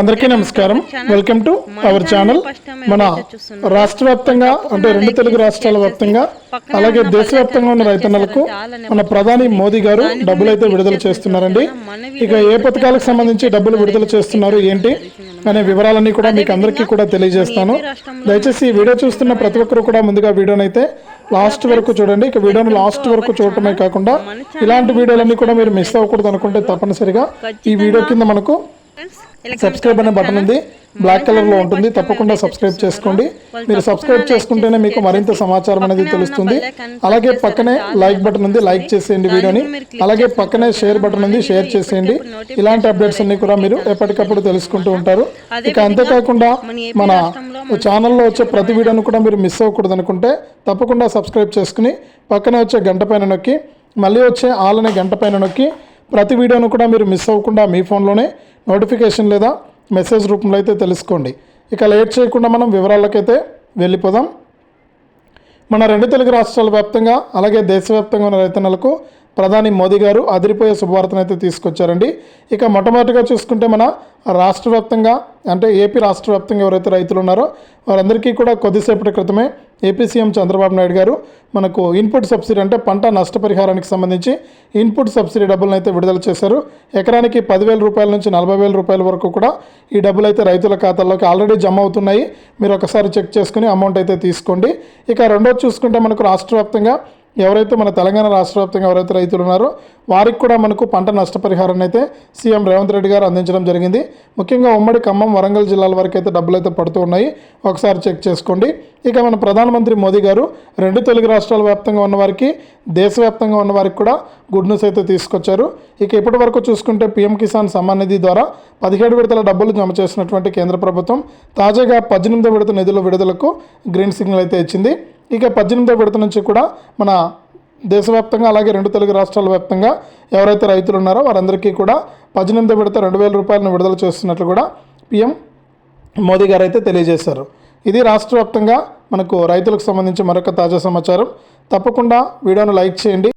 అందరికీ నమస్కారం. Welcome to our channel మన రాష్ట్ర వ్యాప్తంగా అంటే రెండు తెలుగు రాష్ట్రాల వ్యాప్తంగా అలాగే దేశవ్యాప్తంగా ఉన్న రైతన్నలకు మన ప్రధాని మోదీ గారు డబ్బులు అయితే విడుదల చేస్తున్నారండి. ఇక ఏ పథకాలకు సంబంధించి డబ్బులు విడుదల చేస్తున్నారు ఏంటి అనే వివరాలన్నీ కూడా మీకు అందరికీ కూడా తెలియజేస్తాను. దయచేసి ఈ వీడియో చూస్తున్న ప్రతి ఒక్కరు కూడా ముందుగా వీడియోని అయితే లాస్ట్ వరకు చూడండి. ఇక వీడియోని లాస్ట్ వరకు చూడటమే కాకుండా ఇలాంటి వీడియోలన్నీ కూడా మీరు మిస్ అవ్వకూడదు అనుకుంటే తప్పనిసరిగా ఈ వీడియో కింద మనకు సబ్స్క్రైబ్ అనే బటన్ ఉంది. బ్లాక్ కలర్లో ఉంటుంది. తప్పకుండా సబ్స్క్రైబ్ చేసుకోండి. మీరు సబ్స్క్రైబ్ చేసుకుంటేనే మీకు మరింత సమాచారం అనేది తెలుస్తుంది. అలాగే పక్కనే లైక్ బటన్ ఉంది. లైక్ చేసేయండి వీడియోని. అలాగే పక్కనే షేర్ బటన్ ఉంది. షేర్ చేసేయండి. ఇలాంటి అప్డేట్స్ అన్ని కూడా మీరు ఎప్పటికప్పుడు తెలుసుకుంటూ ఉంటారు. ఇక అంతేకాకుండా మన ఛానల్లో వచ్చే ప్రతి వీడియోను కూడా మీరు మిస్ అవ్వకూడదు అనుకుంటే తప్పకుండా సబ్స్క్రైబ్ చేసుకుని పక్కనే వచ్చే గంట పైన నొక్కి మళ్ళీ వచ్చే ఆల్ అనే గంట పైన నొక్కి ప్రతి వీడియోను కూడా మీరు మిస్ అవ్వకుండా మీ ఫోన్లోనే నోటిఫికేషన్ లేదా మెసేజ్ రూపంలో అయితే తెలుసుకోండి. ఇక లేట్ చేయకుండా మనం వివరాలకైతే వెళ్ళిపోదాం. మన రెండు తెలుగు రాష్ట్రాల వ్యాప్తంగా అలాగే దేశవ్యాప్తంగా ఉన్న రైతన్నలకు ప్రధాని మోదీ గారు అదిరిపోయే శుభవార్తను అయితే తీసుకొచ్చారండి. ఇక మొట్టమొదటిగా చూసుకుంటే మన రాష్ట్ర వ్యాప్తంగా అంటే ఏపీ రాష్ట్ర వ్యాప్తంగా ఎవరైతే రైతులు ఉన్నారో వారందరికీ కూడా కొద్దిసేపటి క్రితమే ఏపీ సీఎం చంద్రబాబు నాయుడు గారు మనకు ఇన్పుట్ సబ్సిడీ అంటే పంట నష్టపరిహారానికి సంబంధించి ఇన్పుట్ సబ్సిడీ డబ్బులను అయితే విడుదల చేశారు. ఎకరానికి పదివేల రూపాయల నుంచి నలభై వేల రూపాయల వరకు కూడా ఈ డబ్బులు అయితే రైతుల ఖాతాల్లోకి ఆల్రెడీ జమ అవుతున్నాయి. మీరు ఒకసారి చెక్ చేసుకుని అమౌంట్ అయితే తీసుకోండి. ఇక రెండోది చూసుకుంటే మనకు రాష్ట్ర వ్యాప్తంగా ఎవరైతే మన తెలంగాణ రాష్ట్ర వ్యాప్తంగా ఎవరైతే రైతులు ఉన్నారో వారికి కూడా మనకు పంట నష్టపరిహారాన్ని అయితే సీఎం రేవంత్ రెడ్డి గారు అందించడం జరిగింది. ముఖ్యంగా ఉమ్మడి ఖమ్మం వరంగల్ జిల్లాల వరకు అయితే డబ్బులు అయితే పడుతూ ఉన్నాయి. ఒకసారి చెక్ చేసుకోండి. ఇక మన ప్రధానమంత్రి మోదీ గారు రెండు తెలుగు రాష్ట్రాల వ్యాప్తంగా ఉన్న వారికి దేశవ్యాప్తంగా ఉన్న వారికి కూడా గుడ్ న్యూస్ అయితే తీసుకొచ్చారు. ఇక ఇప్పటి వరకు చూసుకుంటే పీఎం కిసాన్ సమ్మాన్ నిధి ద్వారా పదిహేడు విడతల డబ్బులు జమ చేసినటువంటి కేంద్ర ప్రభుత్వం తాజాగా పద్దెనిమిదో విడత నిధుల విడుదలకు గ్రీన్ సిగ్నల్ అయితే ఇచ్చింది. ఇక పద్దెనిమిదో విడత నుంచి కూడా మన దేశవ్యాప్తంగా అలాగే రెండు తెలుగు రాష్ట్రాల వ్యాప్తంగా ఎవరైతే రైతులు ఉన్నారో వారందరికీ కూడా పద్దెనిమిదో విడత రెండు వేల రూపాయలను విడుదల చేస్తున్నట్లు కూడా పీఎం మోదీ గారు అయితే తెలియజేశారు. ఇది రాష్ట్ర వ్యాప్తంగా మనకు రైతులకు సంబంధించి మరొక తాజా సమాచారం. తప్పకుండా వీడియోను లైక్ చేయండి.